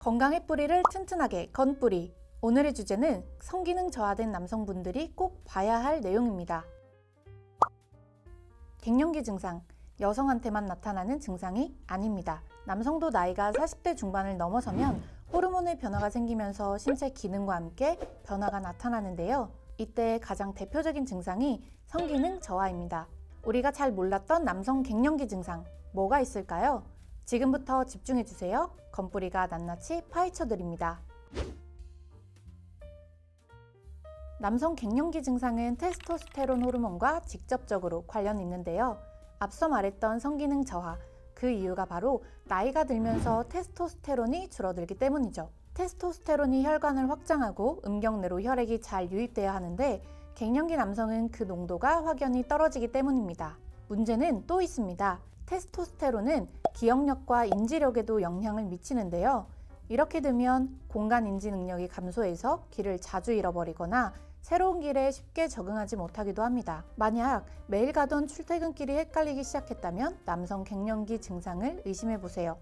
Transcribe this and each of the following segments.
건강의 뿌리를 튼튼하게 건 뿌리. 오늘의 주제는 성기능 저하된 남성분들이 꼭 봐야 할 내용입니다. 갱년기 증상. 여성한테만 나타나는 증상이 아닙니다. 남성도 나이가 40대 중반을 넘어서면 호르몬의 변화가 생기면서 신체 기능과 함께 변화가 나타나는데요. 이때 가장 대표적인 증상이 성기능 저하입니다. 우리가 잘 몰랐던 남성 갱년기 증상 뭐가 있을까요? 지금부터 집중해 주세요. 건뿌리가 낱낱이 파헤쳐 드립니다. 남성 갱년기 증상은 테스토스테론 호르몬과 직접적으로 관련 있는데요. 앞서 말했던 성기능 저하, 그 이유가 바로 나이가 들면서 테스토스테론이 줄어들기 때문이죠. 테스토스테론이 혈관을 확장하고 음경내로 혈액이 잘 유입돼야 하는데 갱년기 남성은 그 농도가 확연히 떨어지기 때문입니다. 문제는 또 있습니다. 테스토스테론은 기억력과 인지력에도 영향을 미치는데요. 이렇게 되면 공간 인지 능력이 감소해서 길을 자주 잃어버리거나 새로운 길에 쉽게 적응하지 못하기도 합니다. 만약 매일 가던 출퇴근길이 헷갈리기 시작했다면 남성 갱년기 증상을 의심해 보세요.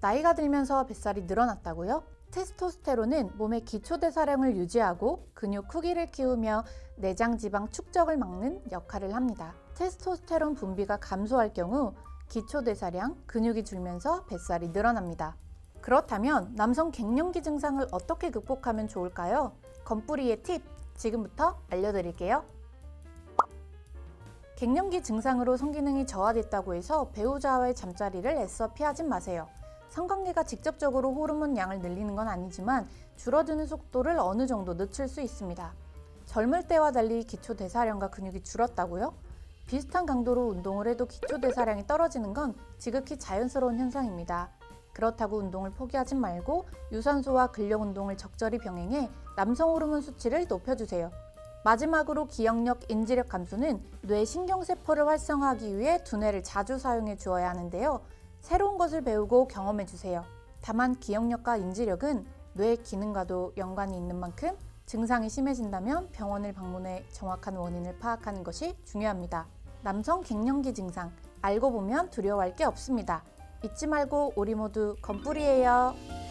나이가 들면서 뱃살이 늘어났다고요? 테스토스테론은 몸의 기초 대사량을 유지하고 근육 크기를 키우며 내장 지방 축적을 막는 역할을 합니다. 테스토스테론 분비가 감소할 경우 기초 대사량, 근육이 줄면서 뱃살이 늘어납니다. 그렇다면 남성 갱년기 증상을 어떻게 극복하면 좋을까요? 건뿌리의 팁 지금부터 알려드릴게요. 갱년기 증상으로 성기능이 저하됐다고 해서 배우자와의 잠자리를 애써 피하진 마세요. 성관계가 직접적으로 호르몬 양을 늘리는 건 아니지만 줄어드는 속도를 어느 정도 늦출 수 있습니다. 젊을 때와 달리 기초 대사량과 근육이 줄었다고요? 비슷한 강도로 운동을 해도 기초 대사량이 떨어지는 건 지극히 자연스러운 현상입니다. 그렇다고 운동을 포기하지 말고 유산소와 근력 운동을 적절히 병행해 남성 호르몬 수치를 높여주세요. 마지막으로 기억력, 인지력 감소는 뇌 신경세포를 활성화하기 위해 두뇌를 자주 사용해 주어야 하는데요. 새로운 것을 배우고 경험해 주세요. 다만 기억력과 인지력은 뇌 기능과도 연관이 있는 만큼 증상이 심해진다면 병원을 방문해 정확한 원인을 파악하는 것이 중요합니다. 남성 갱년기 증상 알고 보면 두려워할 게 없습니다. 잊지 말고 우리 모두 건뿌리예요.